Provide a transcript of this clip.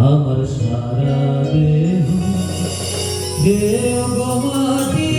আমার সারা দেহ। দেব মাটি